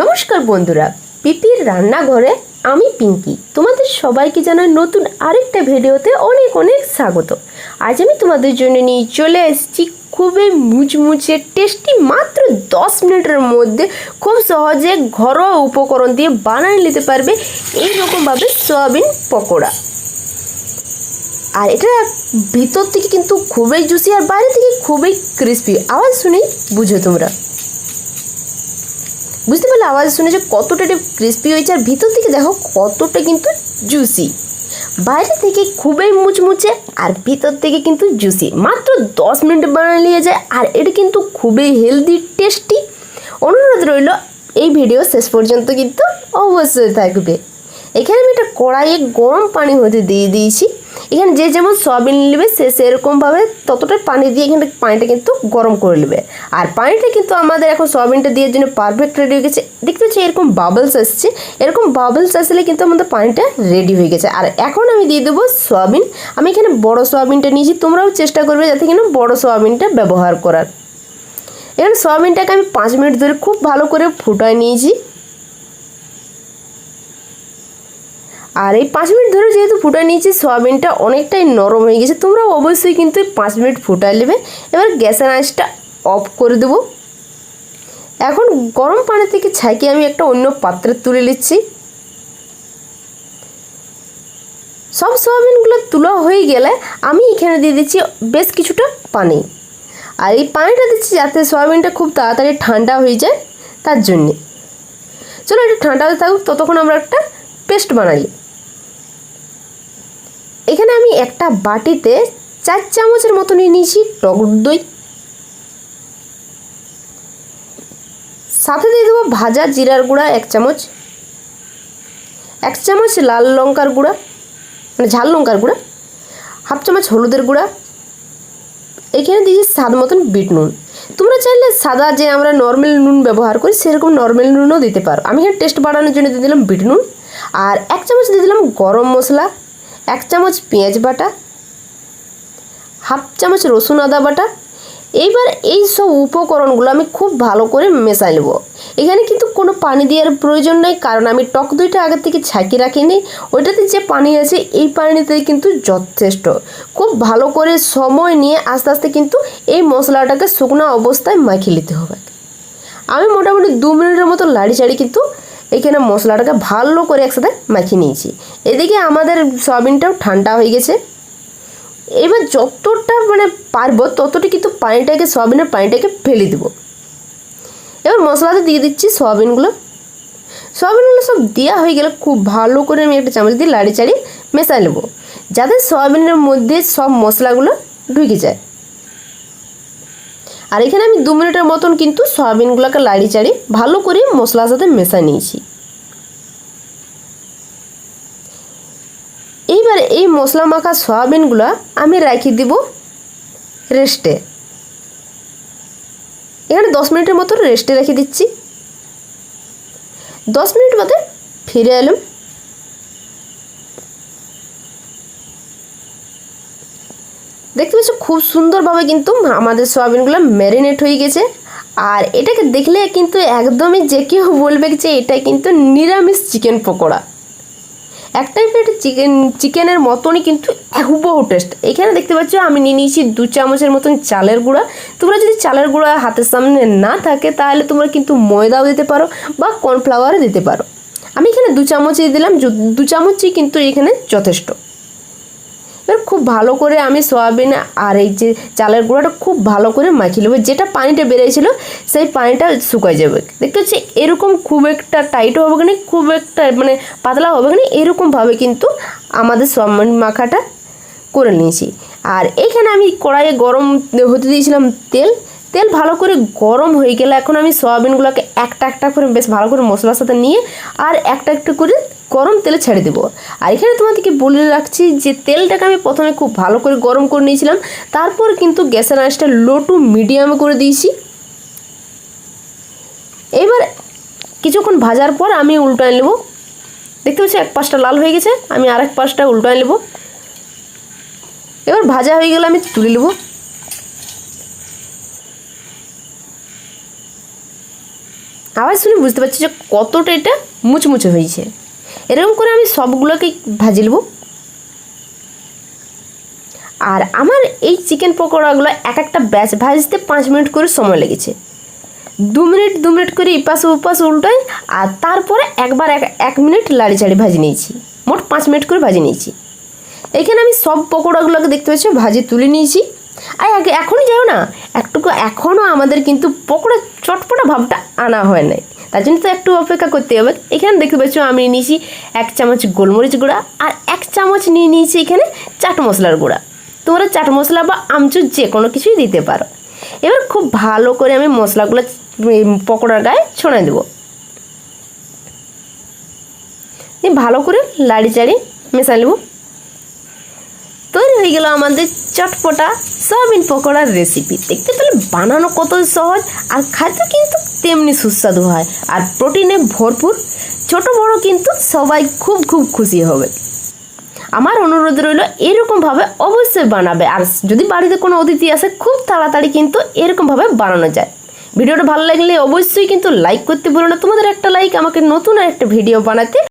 নমস্কার বন্ধুরা পিপির রান্নাঘরে আমি পিঙ্কি। তোমাদের সবাইকে জানাই নতুন আরেকটা ভিডিওতে অনেক অনেক স্বাগত। আজ আমি তোমাদের জন্য নিয়ে চলে এসেছি খুবই মুচমুচে টেস্টি মাত্র দশ মিনিটের মধ্যে খুব সহজে ঘরোয়া উপকরণ দিয়ে বানিয়ে নিতে পারবে এইরকমভাবে সয়াবিন পকোড়া। আর এটা ভিতর থেকে কিন্তু খুবই জুসি আর বাইরে থেকে খুবই ক্রিস্পি। আওয়াজ শুনেই বুঝো তোমরা। বুঝতে পারলে আওয়াজ শুনে যে কতটা ক্রিস্পি হয়েছে, আর ভিতর থেকে দেখো কতটা কিন্তু জুসি বাইরে থেকে খুবই মুচমুচে, আর ভিতর থেকে কিন্তু জুসি মাত্র দশ মিনিট বানিয়ে নিয়ে যায় আর এটা কিন্তু খুবই হেলদি টেস্টি অনুরোধ রইল, এই ভিডিও শেষ পর্যন্ত কিন্তু অবশ্যই থাকবে। এখানে আমি একটা কড়াইয়ে গরম পানি হতে দিয়ে দিয়েছি। এখানে যে যেমন সয়াবিন নেবে, সে সেরকমভাবে ততটা পানি দিয়ে এখানে পানিটা কিন্তু গরম করে নেবে। আর পানিটা কিন্তু আমাদের এখন সয়াবিনটা দিয়ে জন্য পারফেক্ট রেডি হয়ে গেছে। দেখতে পাচ্ছি এরকম বাবলস আসছে। এরকম বাবলস আসলে কিন্তু আমাদের পানিটা রেডি হয়ে গেছে। আর এখন আমি দিয়ে দেবো সয়াবিন। আমি এখানে বড় সয়াবিনটা নিয়েছি। তোমরাও চেষ্টা করবে যাতে কিনা বড় সয়াবিনটা ব্যবহার করার। এখানে সয়াবিনটাকে আমি পাঁচ মিনিট ধরে খুব ভালো করে ফুটায় নিয়েছি। আর এই পাঁচ মিনিট ধরে যেহেতু ফুটায় নিয়েছি, সয়াবিনটা অনেকটাই নরম হয়ে গেছে। তোমরা অবশ্যই কিন্তু পাঁচ মিনিট ফুটায় নেবে। এবার গ্যাসের আঁচটা অফ করে দেবো। এখন গরম পানি থেকে ছাঁকিয়ে আমি একটা অন্য পাত্রে তুলে নিচ্ছি। সব সয়াবিনগুলো তুলা হয়ে গেলে আমি এখানে দিয়ে দিচ্ছি বেশ কিছুটা পানি। আর এই পানিটা দিচ্ছি যাতে সয়াবিনটা খুব তাড়াতাড়ি ঠান্ডা হয়ে যায়, তার জন্যে। চলো এটা ঠান্ডা হতে থাকুক, ততক্ষণ আমরা একটা পেস্ট বানাই। এখানে আমি একটা বাটিতে চার চামচের মতো নিয়ে নিয়েছি টক দই। সাথে দিয়ে দেবো ভাজা জিরার গুঁড়া এক চামচ এক চামচ লাল লঙ্কার গুঁড়া মানে ঝাল লঙ্কার গুঁড়া, হাফ চামচ হলুদের গুঁড়া। এখানে দিয়েছি স্বাদ মতন বিট নুন। তোমরা চাইলে সাদা যে আমরা নর্মাল নুন ব্যবহার করি, সেরকম নর্মাল নুনও দিতে পারো। আমি এখানে টেস্ট বাড়ানোর জন্য দিয়ে দিলাম বিট নুন। আর এক চামচ দিয়ে দিলাম গরম মশলা। এক চামচ পেঁয়াজ বাটা, হাফ চামচ রসুন আদা বাটা। এইবার এই সব উপকরণগুলো আমি খুব ভালো করে মেশাই নেব। এখানে কিন্তু কোনো পানি দেওয়ার প্রয়োজন নেই, কারণ আমি টক দইটা আগের থেকে ছাঁকিয়ে রাখিনি। ওইটাতে যে পানি আছে, এই পানিতে কিন্তু যথেষ্ট। খুব ভালো করে সময় নিয়ে আস্তে আস্তে কিন্তু এই মশলাটাকে শুকনো অবস্থায় মাখিয়ে নিতে হবে। আমি মোটামুটি দু মিনিটের মতো লাড়ি চাড়ি কিন্তু এখানে মশলাটাকে ভালো করে একসাথে মাখিয়ে নিয়েছি। এদিকে আমাদের সয়াবিনটাও ঠান্ডা হয়ে গেছে। এবার যতটা মানে পারব ততটা কিন্তু পানিটাকে, সয়াবিনের পানিটাকে ফেলে দেবো। এবার মশলাতে দিয়ে দিচ্ছি সয়াবিনগুলো। সয়াবিনগুলো সব দেওয়া হয়ে গেলে খুব ভালো করে আমি একটা চামচ দিয়ে লাড়ি চাড়ি মেশাই নেব। যাতে সয়াবিনের মধ্যে সব মশলাগুলো ঢুকে যায়। আর এখানে আমি দু মিনিটের মতন কিন্তু সয়াবিনগুলোকে লাড়ি চাড়ি ভালো করে মশলার সাথে মেশাই নিয়েছি। এইবার এই মশলা মাখা সয়াবিনগুলো আমি রাখি দিব রেস্টে। এখানে দশ মিনিটের মতো রেস্টে রেখে দিচ্ছি। দশ মিনিট বাদে ফিরে এলাম। দেখতে পাচ্ছ, খুব সুন্দরভাবে কিন্তু আমাদের সয়াবিনগুলো ম্যারিনেট হয়ে গেছে। আর এটাকে দেখলে কিন্তু একদমই যে কেউ বলবে যে এটা কিন্তু নিরামিষ চিকেন পকোড়া। এক টাইপের চিকেন চিকেনের মতনই কিন্তু হুবহু টেস্ট এখানে দেখতে পাচ্ছ, আমি নিয়ে নিয়েছি দু চামচের মতন চালের গুঁড়া। তোমরা যদি চালের গুঁড়া হাতের সামনে না থাকে, তাহলে তোমরা কিন্তু ময়দাও দিতে পারো বা কর্নফ্লাওয়ারও দিতে পারো। আমি এখানে দু চামচই দিলাম দু চামচই কিন্তু এখানে যথেষ্ট। খুব ভালো করে আমি সয়াবিন আর এই যে চালের গুঁড়োটা খুব ভালো করে মাখিয়ে নেব। যেটা পানিটা বেরিয়েছিল, সেই পানিটা শুকায় যাবে। দেখতে হচ্ছে এরকম খুব একটা টাইটও হবে না খুব একটা মানে পাতলা হবে না এরকমভাবে কিন্তু আমাদের সয়াবিন মাখাটা করে নিয়েছি। আর এখানে আমি কড়াইয়ে গরম হতে দিয়েছিলাম তেল তেল ভালো করে গরম হয়ে গেলে এখন আমি সয়াবিনগুলোকে একটা একটা করে বেশ ভালো করে মশলার সাথে নিয়ে আর একটা একটা করে গরম তেলে ছেড়ে দেবো। আর এখানে তোমাদেরকে বলে রাখছি যে তেলটাকে আমি প্রথমে খুব ভালো করে গরম করে নিয়েছিলাম, তারপর কিন্তু গ্যাসের আঁচটা লো টু মিডিয়ামে করে দিয়েছি। এবার কিছুক্ষণ ভাজার পর আমি উল্টায় নেব। দেখতে পাচ্ছি এক পাশটা লাল হয়ে গেছে, আমি আরেক পাশটা উল্টায় নেব। এবার ভাজা হয়ে গেলে আমি তুলে নেব। আওয়াজ শুনে বুঝতে পারছি যে কতটা এটা মুচমুচে হয়েছে। এরকম করে আমি সবগুলোকে ভাজি নেব। আর আমার এই চিকেন পকোড়াগুলো এক একটা ব্যাচ ভাজতে পাঁচ মিনিট করে সময় লেগেছে। দু মিনিট দু মিনিট করে ইপাশ উপাস উল্টাই, আর তারপরে একবার এক এক মিনিট লাড়ি চাড়ি ভাজি নিয়েছি। মোট পাঁচ মিনিট করে ভাজি নিয়েছি। এখানে আমি সব পকোড়াগুলোকে দেখতে পাচ্ছি, ভাজি তুলে নিয়েছি। আর আগে এখনই যাও না। একটুকু এখনও আমাদের কিন্তু পকোড়া চটপটা ভাবটা আনা হয় নাই। তার জন্য তো একটু অপেক্ষা করতে হবে। এখানে দেখতে পাচ্ছ আমি নিয়েছি এক চামচ গোলমরিচ গুঁড়া আর এক চামচ নিয়ে নিয়েছি এখানে চাট মশলার গুঁড়া। তোমরা চাট মশলা বা আমচুর যে কোনো কিছুই দিতে পারো। এবার খুব ভালো করে আমি মশলাগুলো পকোড়ার গায়ে ছড়াই দেবো। ভালো করে লাড়ি চাড়ি মেশা নেব। তৈরি হয়ে গেল আমাদের চটপটা সয়াবিন পকোড়ার রেসিপি দেখতে পেলে বানানো কত সহজ আর খাদ্য কিন্তু তেমনি সুস্বাদু হয় আর প্রোটিনে ভরপুর। ছোট বড় কিন্তু সবাই খুব খুব খুশি হবে। আমার অনুরোধ রইল এরকমভাবে অবশ্যই বানাবে আর যদি বাড়িতে কোনো অতিথি আসে খুব তাড়াতাড়ি কিন্তু এরকমভাবে বানানো যায়। ভিডিওটা ভালো লাগলে অবশ্যই কিন্তু লাইক করতে বলো না। তোমাদের একটা লাইক আমাকে নতুন একটা ভিডিও বানাতে